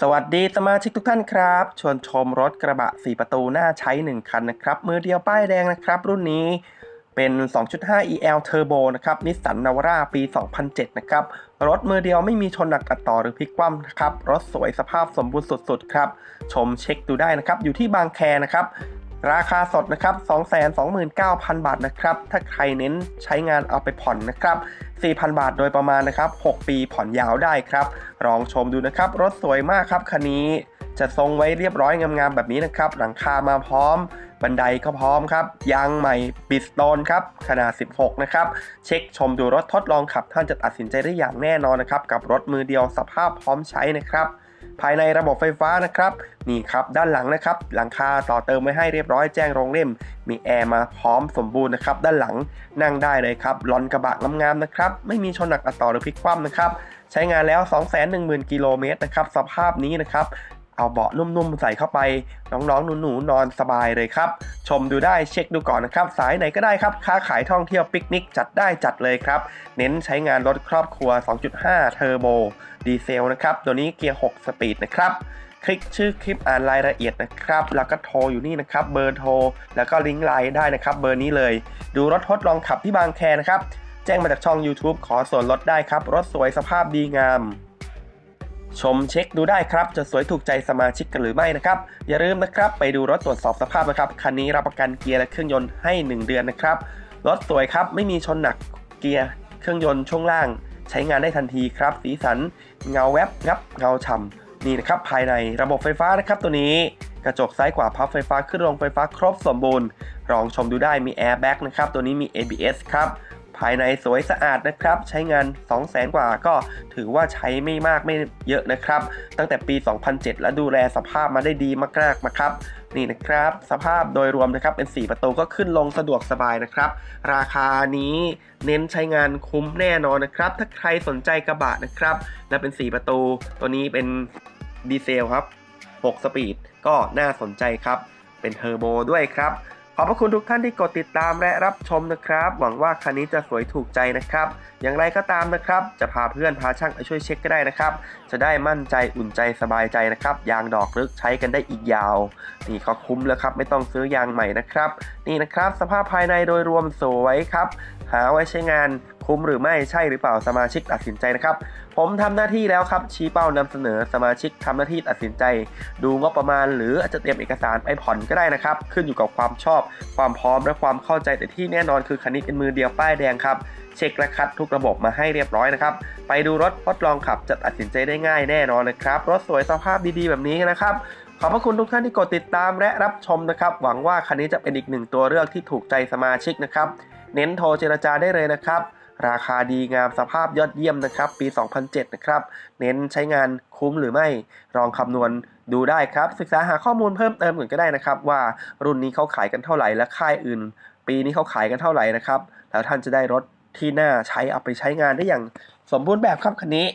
สวัสดีสมาชิกทุกท่านครับชวนชมรถกระบะ 4 ประตูหน้าใช้ 1 คันนะครับ มือเดียวป้ายแดงนะครับ รุ่นนี้เป็น 2.5 EL Turbo นะครับนิสสันนาวาร่าปี 2007 นะครับ รถมือเดียวไม่มีชนหนักตัดต่อหรือพลิกคว่ำนะครับ รถสวยสภาพสมบูรณ์สุดๆ ครับ ชมเช็คดูได้นะครับ อยู่ที่บางแคนะครับ ราคาสดนะครับ 229,000 บาทนะครับ ถ้าใครเน้นใช้งานเอาไปผ่อนนะครับ 4,000 บาทโดยประมาณนะครับ 6 ปีผ่อนยาวได้ครับ ลองชมดูนะครับ รถสวยมากครับคันนี้จะทรงไว้เรียบร้อยงามๆแบบนี้นะครับ หลังคามาพร้อม บันไดก็พร้อมครับ ยางใหม่บิสโตนครับ ขนาด 16 นะครับ เช็คชมดูรถทดลองขับ ท่านจะตัดสินใจได้อย่างแน่นอนนะครับ กับรถมือเดียวสภาพพร้อมใช้นะครับ ภายในระบบไฟฟ้านะครับนี่ครับด้านหลังนะครับหลังคาต่อเติมไว้ให้เรียบร้อยแจ้งโรงเล่ม มีแอร์มาพร้อมสมบูรณ์นะครับด้านหลังนั่งได้เลยครับลอนกระบะงามๆนะครับไม่มีชนหนักอัดต่อหรือพลิกคว่ำนะครับใช้งานแล้ว 210,000 กิโลเมตรนะครับสภาพนี้นะครับ เอาเบาะนุ่มๆใส่เข้าไป น้องๆหนูๆนอนสบายเลยครับ ชมดูได้เช็คดูก่อนนะครับ สายไหนก็ได้ครับ ค้าขายท่องเที่ยวปิกนิกจัดได้จัดเลยครับ เน้นใช้งานรถครอบครัว 2.5 เทอร์โบดีเซลนะครับ ตัวนี้เกียร์ 6 สปีดนะครับ คลิกชื่อคลิปอ่านรายละเอียดนะครับ แล้วก็โทรอยู่นี่นะครับ เบอร์โทร แล้วก็ลิงก์ไลน์ได้นะครับ เบอร์นี้เลย ดูรถทดลองขับที่บางแคนะครับ แจ้งมาจากช่อง YouTube ขอส่วนลดได้ครับ รถสวยสภาพดีงาม ชมเช็คดูได้ครับ จะสวยถูกใจสมาชิกกันหรือไม่นะครับ อย่าลืมนะครับ ไปดูรถตรวจสอบสภาพนะครับ คันนี้รับประกันเกียร์และเครื่องยนต์ให้ 1 เดือนนะครับ รถสวยครับ ไม่มีชนหนักเกียร์ เครื่องยนต์ช่วงล่าง ใช้งานได้ทันทีครับ สีสัน เงาแวบงับ เงาฉ่ำนี่นะครับ ภายในระบบไฟฟ้านะครับ ตัวนี้ กระจกซ้ายขวาพับไฟฟ้าขึ้นลงไฟฟ้าครบสมบูรณ์ลองชมดูได้มีแอร์แบ็กนะครับ ตัวนี้มี ABS ครับ ภายในสวยสะอาดนะครับ ใช้งาน 2 0 0แสนกว่าก็ถือว่าใช้ไม่มากไม่เยอะนะครับ ตั้งแต่ปี 2007 และดูแลสภาพมาได้ดีมากๆนะครับนี่นะครับ สภาพโดยรวมนะครับเป็น 4 ประตูก็ขึ้นลงสะดวกสบายนะครับ ราคานี้เน้นใช้งานคุ้มแน่นอนนะครับ ถ้าใครสนใจกระบะนะครับ และเป็น 4 ประตู ตัวนี้เป็นดีเซลครับ 6 สปีดก็น่าสนใจครับ เป็นเทอร์โบด้วยครับ ขอบพระคุณทุกท่านที่กดติดตามและรับชมนะครับ หวังว่าคันนี้จะสวยถูกใจนะครับ อย่างไรก็ตามนะครับ จะพาเพื่อนพาช่างไปช่วยเช็คก็ได้นะครับ จะได้มั่นใจอุ่นใจสบายใจนะครับ ยางดอกลึกใช้กันได้อีกยาว นี่ก็คุ้มแล้วครับ ไม่ต้องซื้อยางใหม่นะครับ นี่นะครับ สภาพภายในโดยรวมสวยครับ หาไว้ใช้งาน คุ้มหรือไม่ใช่หรือเปล่าสมาชิกตัดสินใจนะครับ ผมทำหน้าที่แล้วครับ ชี้เป้านำเสนอสมาชิกทำหน้าที่ตัดสินใจ ดูงบประมาณ หรืออาจจะเตรียมเอกสารไปผ่อนก็ได้นะครับ ขึ้นอยู่กับความชอบ ความพร้อมและความเข้าใจแต่ที่แน่นอนคือคันนี้เป็นมือเดียวป้ายแดงครับเช็คและคัดทุกระบบมาให้เรียบร้อยนะครับ ไปดูรถทดลองขับจะตัดสินใจได้ง่ายแน่นอนนะครับ รถสวยสภาพดีๆ แบบนี้นะครับขอบพระคุณทุกท่านที่กดติดตามและรับชมนะครับ หวังว่าคันนี้จะเป็นอีกหนึ่งตัวเลือกที่ถูกใจสมาชิกนะครับ เน้นโทรเจรจาได้เลยนะครับ ราคาดีงามสภาพยอดเยี่ยมนะครับ ปี 2007 นะครับ เน้นใช้งานคุ้มหรือไม่ลองคำนวณดูได้ครับ ศึกษาหาข้อมูลเพิ่มเติมก่อนก็ได้นะครับ ว่ารุ่นนี้เขาขายกันเท่าไหร่และค่ายอื่น ปีนี้เขาขายกันเท่าไหร่นะครับ แล้วท่านจะได้รถที่น่าใช้เอาไปใช้งานได้อย่างสมบูรณ์แบบครับคันนี้